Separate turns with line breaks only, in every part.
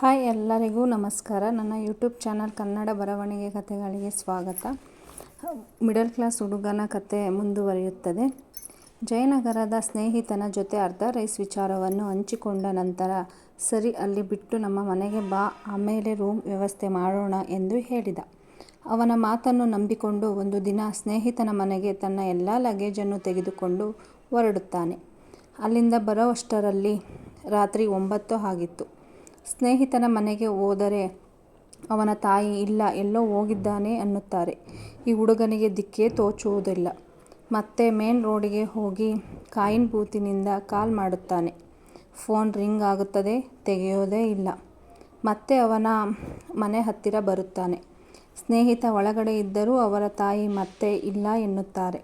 Hi ಎಲ್ಲರಿಗೂ ನಮಸ್ಕಾರ. ನನ್ನ ಯೂಟ್ಯೂಬ್ ಚಾನಲ್ ಕನ್ನಡ ಬರವಣಿಗೆ ಕಥೆಗಳಿಗೆ ಸ್ವಾಗತ. ಮಿಡಲ್ ಕ್ಲಾಸ್ ಹುಡುಗನ ಕತೆ ಮುಂದುವರಿಯುತ್ತದೆ. ಜಯನಗರದ ಸ್ನೇಹಿತನ ಜೊತೆ ಅರ್ಧ ರೈಸ್ ವಿಚಾರವನ್ನು ಹಂಚಿಕೊಂಡ ನಂತರ, ಸರಿ, ಅಲ್ಲಿ ಬಿಟ್ಟು ನಮ್ಮ ಮನೆಗೆ ಬಾ, ಆಮೇಲೆ ರೂಮ್ ವ್ಯವಸ್ಥೆ ಮಾಡೋಣ ಎಂದು ಹೇಳಿದ. ಅವನ ಮಾತನ್ನು ನಂಬಿಕೊಂಡು ಒಂದು ದಿನ ಸ್ನೇಹಿತನ ಮನೆಗೆ ತನ್ನ ಎಲ್ಲ ಲಗೇಜನ್ನು ತೆಗೆದುಕೊಂಡು ಹೊರಡುತ್ತಾನೆ. ಅಲ್ಲಿಂದ ಬರೋಷ್ಟರಲ್ಲಿ ರಾತ್ರಿ ಒಂಬತ್ತು ಆಗಿತ್ತು. ಸ್ನೇಹಿತನ ಮನೆಗೆ ಹೋದರೆ ಅವನ ತಾಯಿ, ಇಲ್ಲ, ಎಲ್ಲೋ ಹೋಗಿದ್ದಾನೆ ಅನ್ನುತ್ತಾರೆ. ಈ ಹುಡುಗನಿಗೆ ದಿಕ್ಕೇ ತೋಚುವುದಿಲ್ಲ. ಮತ್ತೆ ಮೇನ್ ರೋಡಿಗೆ ಹೋಗಿ ಕಾಯಿನ್ ಬೂತಿನಿಂದ ಕಾಲ್ ಮಾಡುತ್ತಾನೆ. ಫೋನ್ ರಿಂಗ್ ಆಗುತ್ತದೆ, ತೆಗೆಯೋದೇ ಇಲ್ಲ. ಮತ್ತೆ ಅವನ ಮನೆ ಹತ್ತಿರ ಬರುತ್ತಾನೆ. ಸ್ನೇಹಿತ ಒಳಗಡೆ ಇದ್ದರೂ ಅವರ ತಾಯಿ ಮತ್ತೆ ಇಲ್ಲ ಎನ್ನುತ್ತಾರೆ.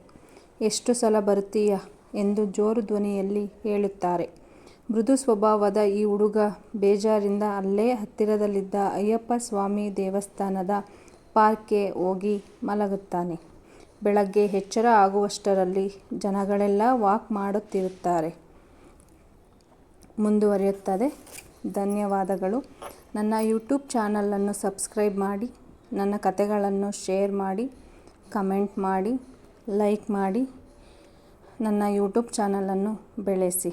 ಎಷ್ಟು ಸಲ ಬರುತ್ತೀಯ? ಎಂದು ಜೋರು ಧ್ವನಿಯಲ್ಲಿ ಹೇಳುತ್ತಾರೆ. ಮೃದು ಸ್ವಭಾವದ ಈ ಹುಡುಗ ಬೇಜಾರಿಂದ ಅಲ್ಲೇ ಹತ್ತಿರದಲ್ಲಿದ್ದ ಅಯ್ಯಪ್ಪ ಸ್ವಾಮಿ ದೇವಸ್ಥಾನದ ಪಾರ್ಕ್ಗೆ ಹೋಗಿ ಮಲಗುತ್ತಾನೆ. ಬೆಳಗ್ಗೆ ಎಚ್ಚರ ಆಗುವಷ್ಟರಲ್ಲಿ ಜನಗಳೆಲ್ಲ ವಾಕ್ ಮಾಡುತ್ತಿರುತ್ತಾರೆ. ಮುಂದುವರಿಯುತ್ತದೆ. ಧನ್ಯವಾದಗಳು. ನನ್ನ ಯೂಟ್ಯೂಬ್ ಚಾನಲನ್ನು ಸಬ್ಸ್ಕ್ರೈಬ್ ಮಾಡಿ, ನನ್ನ ಕತೆಗಳನ್ನು ಶೇರ್ ಮಾಡಿ, ಕಮೆಂಟ್ ಮಾಡಿ, ಲೈಕ್ ಮಾಡಿ, ನನ್ನ ಯೂಟ್ಯೂಬ್ ಚಾನಲನ್ನು ಬೆಳೆಸಿ.